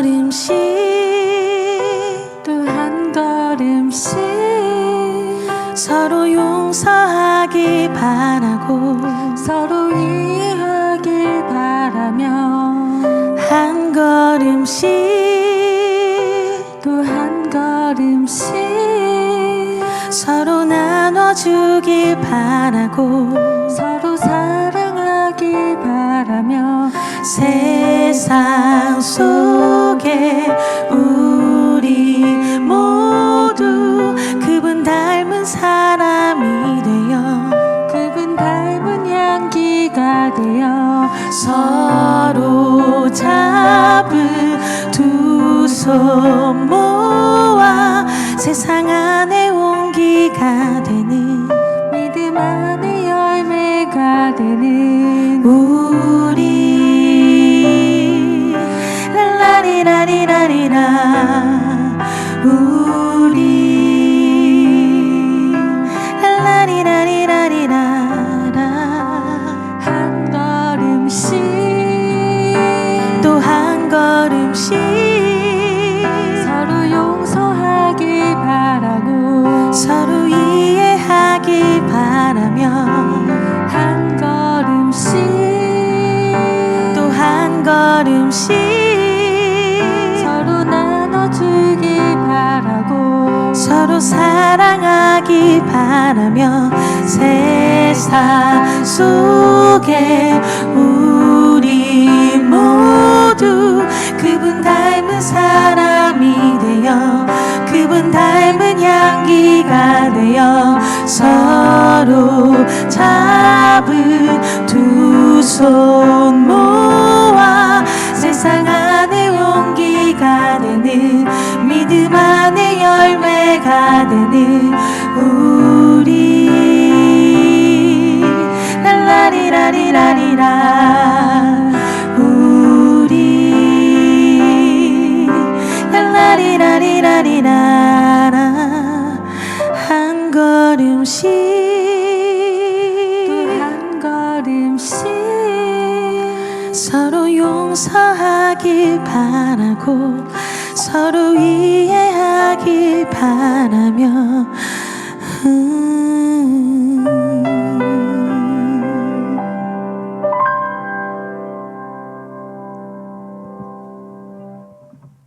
걸음씩 또 한 걸음씩 서로 용서하길 바라고 서로 이해하길 바라며 한 걸음씩 또 한 걸음씩 서로 나눠주길 바라고 서로 사랑하길 바라며 세상 속 에 우리 모두 그분 닮은 사람이 되어 그분 닮은 향기가 되어 서로 잡은 두 손 모아 세상 안에 온기가 되는 믿음 안에 열매가 되는 서로 용서하길 바라고 서로 이해하길 바라며 한 걸음씩 또 한 걸음씩 서로 나눠주길 바라고 서로 사랑하길 바라며 세상 속에 우리 향기가 되어 서로 잡은 두 손 모아 세상 안에 온기가 되는 믿음 안에 열매가 되는 용서하길 바라고 서로 이해하길 바라며 음.